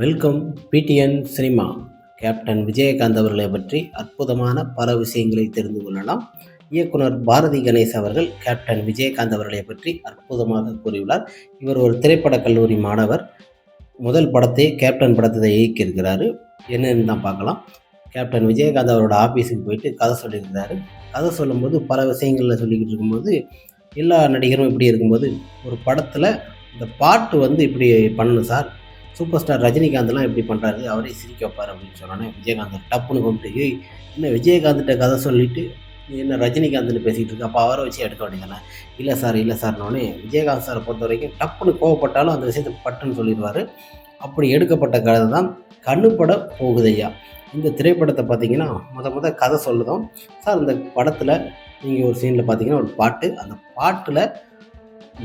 Welcome PTN cinema. Captain Vijayakanth அவர்களை பற்றி அற்புதமான பல விஷயங்களை தெரிந்து கொள்ளலாம். இயக்குனர் பாரதி கணேஷ் அவர்கள் கேப்டன் விஜயகாந்த் அவர்களை பற்றி அற்புதமாக கூறியுள்ளார். இவர் ஒரு திரைப்படக் கல்லூரி மாணவர். முதல் படத்தை கேப்டன் படத்தை இயக்கியிருக்கிறாரு. என்னன்னு தான் பார்க்கலாம். கேப்டன் விஜயகாந்த் அவரோட ஆஃபீஸுக்கு போயிட்டு கதை சொல்லியிருக்கிறாரு. கதை சொல்லும்போது பல விஷயங்களில் சொல்லிக்கிட்டு இருக்கும்போது எல்லா நடிகரும் இப்படி இருக்கும்போது ஒரு படத்தில் இந்த பாட்டு வந்து இப்படி பண்ணணும் சார். சூப்பர் ஸ்டார் ரஜினிகாந்த்லாம் எப்படி பண்ணுறாரு அவரே சிரிக்க வைப்பார் அப்படின்னு சொன்னோன்னே விஜயகாந்த் டப்புன்னு கும்பிட்டு என்ன விஜயகாந்த்கிட்ட கதை சொல்லிவிட்டு என்ன ரஜினிகாந்த்னு பேசிகிட்டு இருக்கு? அப்போ அவரை வச்சு எடுக்க வேண்டியதானே இல்லை சார் இல்லை சார்னோடனே விஜயகாந்த் சாரை பொறுத்த வரைக்கும் டப்புன்னு கோவப்பட்டாலும் அந்த விஷயத்தை பட்டுன்னு சொல்லிடுவார். அப்படி எடுக்கப்பட்ட கதை தான் கண்ணுப்பட போகுதையா? இந்த திரைப்படத்தை பார்த்தீங்கன்னா முத முத கதை சொல்லுதோம். சார் இந்த படத்தில் நீங்கள் ஒரு சீனில் பார்த்தீங்கன்னா ஒரு பாட்டு. அந்த பாட்டில்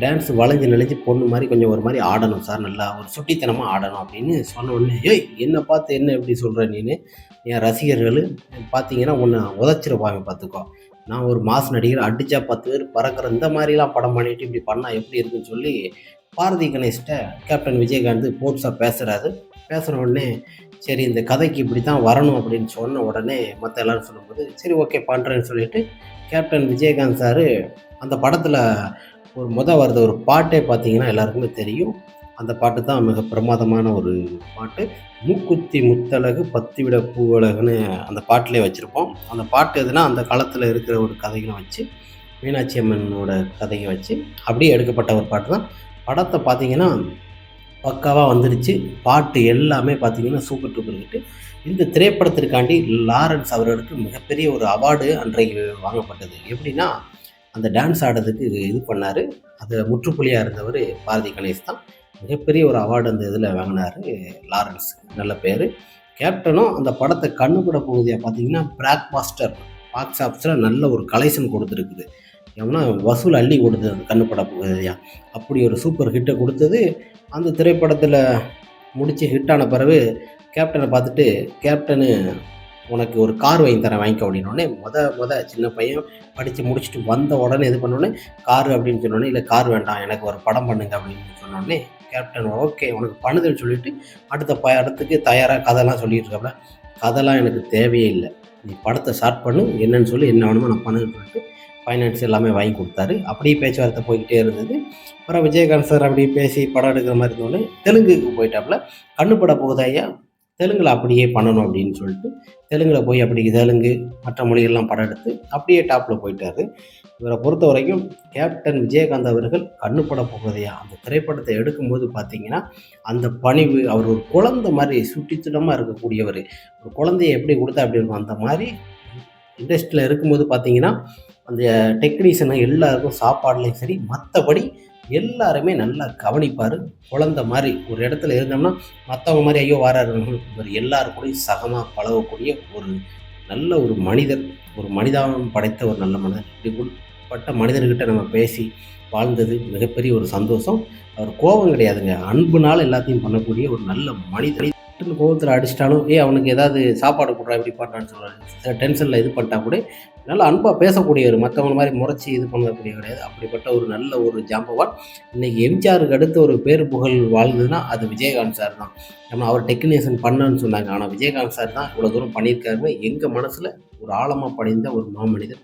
டான்ஸ் வளைஞ்சு நினைஞ்சு பொண்ணு மாதிரி கொஞ்சம் ஒரு மாதிரி ஆடணும் சார் நல்லா ஒரு சுட்டித்தனமாக ஆடணும் அப்படின்னு சொன்ன உடனே ஏய் என்னை பார்த்து என்ன எப்படி சொல்கிற நீனு? என் ரசிகர்கள் பார்த்தீங்கன்னா உன்னை உதச்சிருப்பாங்க பார்த்துக்கோ. நான் ஒரு மாஸ் நடிகர் அடித்தா பத்து பேர் பறக்கிற இந்த மாதிரிலாம் படம் பண்ணிட்டு இப்படி பண்ணால் எப்படி இருக்குன்னு சொல்லி பாரதி கணேஷ்கிட்ட கேப்டன் விஜயகாந்த் போட்ஸாக பேசுகிறாரு பேசுகிற உடனே சரி இந்த கதைக்கு இப்படி தான் வரணும் அப்படின்னு சொன்ன உடனே மற்ற எல்லோரும் சொல்லும்போது சரி ஓகே பண்ணுறேன்னு சொல்லிட்டு கேப்டன் விஜயகாந்த் சார் அந்த படத்தில் ஒரு மொதல் வருது ஒரு பாட்டே பார்த்தீங்கன்னா எல்லாருக்குமே தெரியும். அந்த பாட்டு தான் மிக பிரமாதமான ஒரு பாட்டு. மூக்குத்தி முத்தழகு பத்திவிட பூவழகுன்னு அந்த பாட்டிலே வச்சுருப்போம். அந்த பாட்டு எதுனா அந்த காலத்தில் இருக்கிற ஒரு கதைகளை வச்சு மீனாட்சி அம்மனோட கதையை வச்சு அப்படியே எடுக்கப்பட்ட ஒரு பாட்டு தான். படத்தை பார்த்தீங்கன்னா பக்காவாக வந்துடுச்சு. பாட்டு எல்லாமே பார்த்தீங்கன்னா சூப்பர் டூப்பர் ஹிட்டு இந்த திரைப்படத்திற்காண்டி லாரன்ஸ் அவர்களுக்கு மிகப்பெரிய ஒரு அவார்டு அன்றைக்கு வாங்கப்பட்டது. எப்படின்னா அந்த டான்ஸ் ஆடுறதுக்கு இது பண்ணார். அது முற்றுப்புள்ளியாக இருந்தவர் பாரதி கணேஷ் தான். மிகப்பெரிய ஒரு அவார்டு அந்த இதில் வாங்கினார் லாரன்ஸ். நல்ல பேர். கேப்டனும் அந்த படத்தை கண்ணுப்பட பகுதியாக பார்த்தீங்கன்னா பிராக் மாஸ்டர் பாக்ஸ் ஆஃபீஸில் நல்ல ஒரு கலெக்ஷன் கொடுத்துருக்குது. ஏன்னா வசூல் அள்ளி கொடுத்தது அந்த கண்ணுப்பட பகுதியாக அப்படி ஒரு சூப்பர் ஹிட்டை கொடுத்தது. அந்த திரைப்படத்தில் முடித்து ஹிட்டான பிறகு கேப்டனை பார்த்துட்டு கேப்டனு உனக்கு ஒரு கார் வாங்கி தரேன் வாங்கிக்க அப்படின்னோடனே மொத மொத சின்ன பையன் படித்து முடிச்சுட்டு வந்த உடனே இது பண்ணோடனே கார் அப்படின்னு சொன்னோடனே இல்லை கார் வேண்டாம் எனக்கு ஒரு படம் பண்ணுங்க அப்படின்னு சொன்னோடனே கேப்டன் ஓகே உனக்கு பண்ணுதுன்னு சொல்லிட்டு அடுத்த படத்துக்கு தயாராக கதைலாம் சொல்லிட்டு இருக்காப்ல கதைலாம் எனக்கு தேவையே இல்லை. நீ படத்தை ஸ்டார்ட் பண்ணு என்னன்னு சொல்லி என்ன வேணுமோ நான் பண்ணுன்னு சொல்லிட்டு ஃபைனான்ஸ் எல்லாமே வாங்கி கொடுத்தாரு. அப்படியே பேச்சுவார்த்தை போய்கிட்டே இருந்தது. அப்புறம் விஜயகாந்த் சார் அப்படியே பேசி படம் எடுக்கிற மாதிரி இருந்தோடனே தெலுங்குக்கு போயிட்டாப்புல கண்ணு பட போகுதாயா தெலுங்கில் அப்படியே பண்ணணும் அப்படின்னு சொல்லிட்டு தெலுங்கில் போய் அப்படி தெலுங்கு மற்ற மொழிகள்லாம் படம் எடுத்து அப்படியே டாப்பில் போயிட்டார். இவரை பொறுத்த வரைக்கும் கேப்டன் விஜயகாந்த் அவர்கள் கண்ணுப்பட போகிறதையா? அந்த திரைப்படத்தை எடுக்கும்போது பார்த்தீங்கன்னா அந்த பணிவு அவர் ஒரு குழந்தை மாதிரி சுட்டித்துடமாக இருக்கக்கூடியவர். ஒரு குழந்தைய எப்படி கொடுத்தா அப்படி இருக்கும்? அந்த மாதிரி இண்டஸ்ட்ரியில் இருக்கும்போது பார்த்தீங்கன்னா அந்த டெக்னீஷியனை எல்லாருக்கும் சாப்பாடுலையும் சரி மற்றபடி எல்லாருமே நல்லா கவனிப்பார். குழந்த மாதிரி ஒரு இடத்துல இருந்தோம்னா மற்றவங்க மாதிரி ஐயோ வாராரு. இவர் சகமாக பழகக்கூடிய ஒரு நல்ல ஒரு மனிதர் ஒரு மனிதாபம் படைத்த ஒரு நல்ல மனிதர். இப்படிப்பட்ட மனிதர்கிட்ட நம்ம பேசி வாழ்ந்தது மிகப்பெரிய ஒரு சந்தோஷம். அவர் கோபம் கிடையாதுங்க. அன்புனால் எல்லாத்தையும் பண்ணக்கூடிய ஒரு நல்ல மனிதர். டக்குன்னு கோபத்தில் அடிச்சிட்டாலும் ஏ அவனுக்கு ஏதாவது சாப்பாடு கொடுறா இப்படி பண்ணுறான்னு சொல்கிறாரு டென்ஷனில் இது பண்ணிட்டா கூட நல்லா அன்பாக பேசக்கூடியவர் மற்றவங்க மாதிரி முறைச்சி இது பண்ணக்கூடிய கிடையாது. அப்படிப்பட்ட ஒரு நல்ல ஒரு ஜாம்பவான். இன்றைக்கி எம்ஜிஆருக்கு அடுத்து ஒரு பேர் புகழ் வாழ்ந்ததுன்னா அது விஜயகாந்த் சார் தான். ஏன்னா அவர் டெக்னீஷியன் பண்ணன்னு சொன்னாங்க. ஆனால் விஜயகாந்த் சார் தான் இவ்வளோ தூரம் பண்ணியிருக்காருன்னு எங்கள் மனசில் ஒரு ஆழமாக படிந்த ஒரு மாமனிதர்.